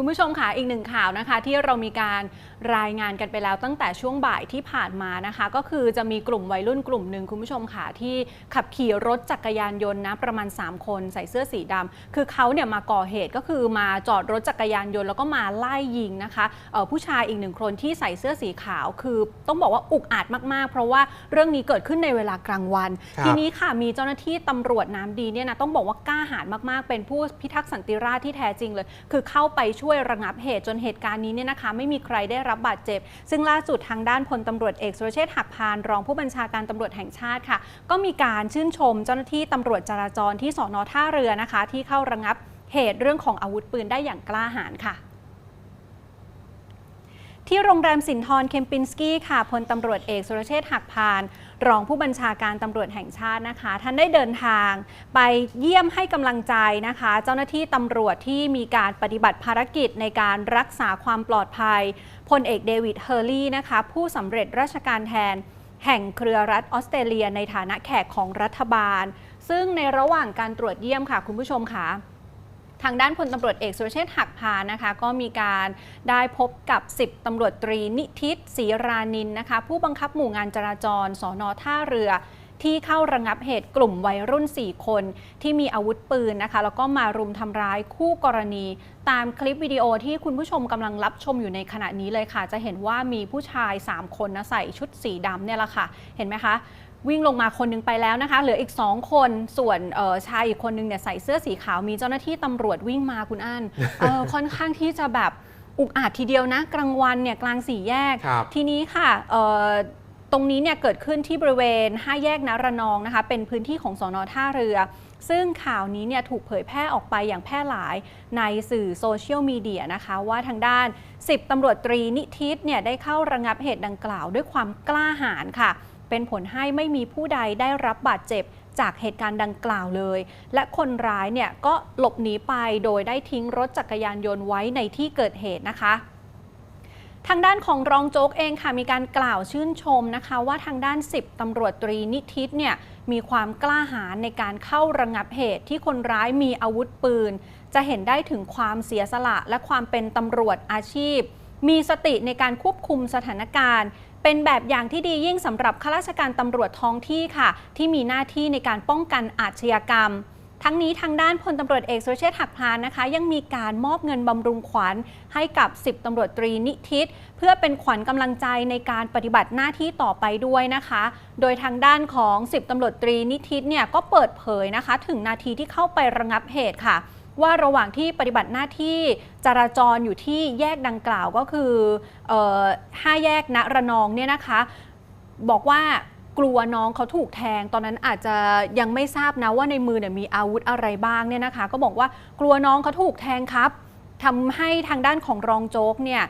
คุณผู้ชมค่ะอีกหนึ่งข่าวนะคะ ที่เรามีการรายงานกันไปแล้วตั้งแต่ช่วงบ่ายที่ผ่านมานะคะ ก็คือจะมีกลุ่มวัยรุ่นกลุ่มหนึ่งคุณผู้ชมค่ะที่ขับขี่รถจักรยานยนต์นะประมาณ 3 คนใส่เสื้อสีดำคือเขาเนี่ยมาก่อเหตุก็คือมาจอดรถจักรยานยนต์แล้วก็มาไล่ยิงนะคะเอ่อผู้ชายอีกหนึ่งคนที่ใส่เสื้อสีขาว คือต้องบอกว่าอุกอาจมากๆ เพราะว่าเรื่องนี้เกิดขึ้นในเวลากลางวันครับทีนี้ค่ะมีเจ้าหน้าที่ตำรวจน้ำดีเนี่ยนะต้องบอกว่ากล้าหาญมากๆ เป็นผู้พิทักษ์สันติราษฎร์ที่แท้จริงเลย คือเข้าไปช่วยวยระงับเหตุจนเหตุการณ์นี้เนี่ยนะคะ ไม่มีใครได้รับบาดเจ็บ ซึ่งล่าสุดทางด้านพลตำรวจเอกสุรเชษฐ์หักพานรองผู้บัญชาการตำรวจแห่งชาติค่ะ ก็มีการชื่นชมเจ้าหน้าที่ตำรวจจราจรที่สอนอท่าเรือนะคะ ที่เข้าระงับเหตุเรื่องของอาวุธปืนได้อย่างกล้าหาญค่ะ ที่โรงแรมสินทรเคมปินสกี้ค่ะพลตำรวจเอกสุรเชษฐ์หักพาน รองผู้บัญชาการตำรวจแห่งชาตินะคะ ท่านได้เดินทาง ไปเยี่ยมให้กำลังใจนะคะ เจ้าหน้าที่ตำรวจที่มีการปฏิบัติภารกิจในการรักษาความปลอดภัยพลเอกเดวิดเฮอร์ลี่นะคะ ผู้สำเร็จราชการแทน แห่งเครือรัฐออสเตรเลีย ในฐานะแขกของรัฐบาล ซึ่งในระหว่างการตรวจเยี่ยมค่ะคุณผู้ชมค่ะ ทางด้านพลตำรวจเอกสุรเชษฐ์หักพานนะคะก็มีการได้พบกับ 10ตำรวจตรีนิทิศศรีรานินนะคะผู้บังคับหมู่งานจราจรสอนอท่าเรือที่เข้าระงับเหตุกลุ่มวัยรุ่น 4 คน ที่มีอาวุธปืนนะคะ แล้วก็มารุมทำร้ายคู่กรณี ตามคลิปวิดีโอที่คุณผู้ชมกำลังรับชมอยู่ในขณะนี้เลยค่ะ จะเห็นว่ามีผู้ชาย 3 คนนะใส่ชุดสีดำเนี่ยแหละค่ะ เห็นไหมคะ วิ่งลงมาคนหนึงไปแล้วนะคะเหลืออีก 2 คนส่วนเอ่อชายอีกคนนึงเนี่ยใส่เสื้อสีขาวมีเจ้าหน้าที่ตำรวจวิ่งมาคุณอันเอ่อค่อนข้างที่จะแบบอุกอาจทีเดียวนะ กลางวันเนี่ยกลางสี่แยกครับทีนี้ค่ะเอ่อตรงนี้เนี่ยเกิดขึ้นที่บริเวณ 5 แยกนระนองนะคะ เป็นพื้นที่ของสอนอท่าเรือ ซึ่งข่าวนี้เนี่ยถูกเผยแพร่ออกไปอย่างแพร่หลายในสื่อโซเชียลมีเดียนะคะ ว่าทางด้าน 10ตำรวจตรีนิทิศเนี่ยได้เข้าระงับเหตุดังกล่าวด้วยความกล้าหาญค่ะ เป็นผลให้ไม่มีผู้ใดได้รับบาดเจ็บจากเหตุการณ์ดังกล่าวเลย และคนร้ายเนี่ยก็หลบหนีไปโดยได้ทิ้งรถจักรยานยนต์ไว้ในที่เกิดเหตุนะคะทางด้านของรองโจ๊กเองค่ะมีการกล่าวชื่นชมนะคะ ว่าทางด้าน 10ตำรวจตรีนิทิศเนี่ยมีความกล้าหาญในการเข้าระงับเหตุที่คนร้ายมีอาวุธปืน จะเห็นได้ถึงความเสียสละและความเป็นตำรวจอาชีพ มีสติในการควบคุมสถานการณ์ เป็นแบบอย่างที่ดียิ่งสำหรับข้าราชการตำรวจท้องที่ค่ะ ที่มีหน้าที่ในการป้องกันอาชญากรรม ทั้งนี้ทางด้านพลตำรวจเอกสุเชษฐ์หักพานนะคะ ยังมีการมอบเงินบำรุงขวัญให้กับ 10ตำรวจตรีนิทิศเพื่อเป็นขวัญกำลังใจในการปฏิบัติหน้าที่ต่อไปด้วยนะคะ โดยทางด้านของ 10ตำรวจตรีนิทิศเนี่ยก็เปิดเผยนะคะ ถึงนาทีที่เข้าไประงับเหตุค่ะ ว่าระหว่างที่ปฏิบัติหน้าที่จราจรอยู่ที่แยกดังกล่าวก็คือห้าแยกณระนองเนี่ยนะคะ บอกว่ากลัวน้องเขาถูกแทง ตอนนั้นอาจจะยังไม่ทราบนะว่าในมือเนี่ยมีอาวุธอะไรบ้างเนี่ยนะคะ ก็บอกว่ากลัวน้องเขาถูกแทงครับ ทำให้ทางด้านของรองโจ๊กเนี่ย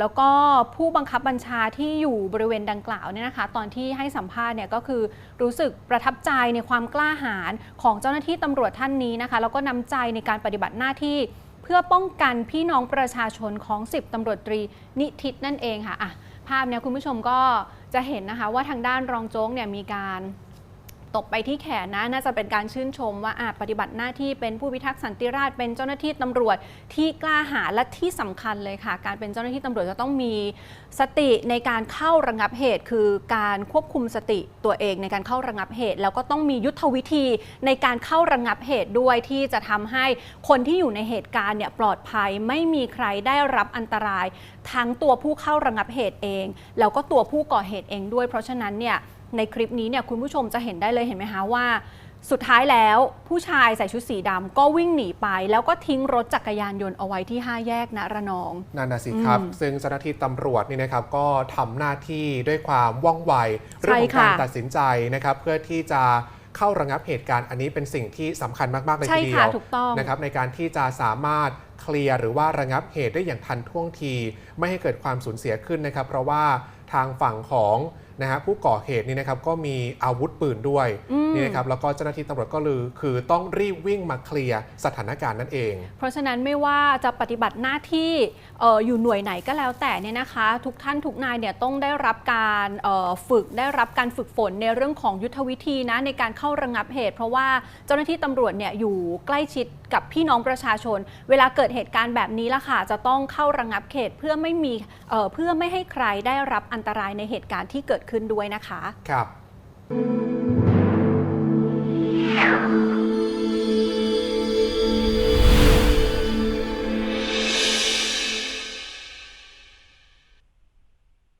แล้วก็ผู้บังคับบัญชาที่อยู่บริเวณดังกล่าวเนี่ยนะคะ ตอนที่ให้สัมภาษณ์เนี่ยก็คือรู้สึกประทับใจในความกล้าหาญของเจ้าหน้าที่ตำรวจท่านนี้นะคะแล้วก็นำใจในการปฏิบัติหน้าที่ เพื่อป้องกันพี่น้องประชาชนของ 10ตำรวจตรีนิทิศนั่นเองค่ะอะภาพเนี้ยคุณผู้ชมก็จะเห็นนะคะว่าทางด้านรองโจ๊กเนี่ยมีการ ตบไปที่แขนนะน่าจะเป็นการชื่นชมว่าปฏิบัติหน้าที่เป็นผู้พิทักษ์สันติราษฎร์เป็นเจ้าหน้าที่ตำรวจที่กล้าหาญและที่สำคัญเลยค่ะ การเป็นเจ้าหน้าที่ตำรวจจะต้องมีสติในการเข้าระงับเหตุ คือการควบคุมสติตัวเองในการเข้าระงับเหตุ แล้วก็ต้องมียุทธวิธีในการเข้าระงับเหตุด้วยที่จะทำให้คนที่อยู่ในเหตุการณ์เนี่ยปลอดภัยไม่มีใครได้รับอันตราย ทั้งตัวผู้เข้าระงับเหตุเอง แล้วก็ตัวผู้ก่อเหตุเองด้วย เพราะฉะนั้นเนี่ย ในคลิปนี้เนี่ยคุณผู้ชมจะเห็นได้เลยเห็นไหมคะว่า สุดท้ายแล้วผู้ชายใส่ชุดสีดำก็วิ่งหนีไป แล้วก็ทิ้งรถจักรยานยนต์เอาไว้ที่ 5 แยกณระนอง นั่นนะสิครับ อืมซึ่งเจ้าหน้าที่ตำรวจนี่นะครับก็ทำหน้าที่ด้วยความว่องไวใช่เรื่องของการค่ะ ตัดสินใจนะครับเพื่อที่จะเข้าระงับเหตุการณ์อันนี้เป็นสิ่งที่สำคัญมากๆเลยใช่ทีเดีค่ะยว ถูกต้อง นะครับในการที่จะสามารถเคลียร์หรือว่าระงับเหตุได้อย่างทันท่วงที ไม่ให้เกิดความสูญเสียขึ้นนะครับ เพราะว่าทางฝั่งของ นะฮะผู้ก่อเหตุนี่นะครับก็มีอาวุธปืนด้วยอืมนี่นะครับแล้วก็เจ้าหน้าที่ตำรวจก็เลยคือต้องรีบวิ่งมาเคลียร์สถานการณ์นั่นเอง เพราะฉะนั้นไม่ว่าจะปฏิบัติหน้าที่เอออยู่หน่วยไหนก็แล้วแต่เนี่ยนะคะ ทุกท่านทุกนายเนี่ยต้องได้รับการเอ่อฝึกได้รับการฝึกฝนในเรื่องของยุทธวิธีนะในการเข้าระงับเหตุ เพราะว่าเจ้าหน้าที่ตำรวจเนี่ยอยู่ใกล้ชิดกับพี่น้องประชาชน เวลาเกิดเหตุการณ์แบบนี้ละค่ะ จะต้องเข้าระงับเขตเพื่อไม่มีเพื่อไม่ให้ใครได้รับอันตรายในเหตุการณ์ที่เกิดขึ้นด้วยนะคะ ครับ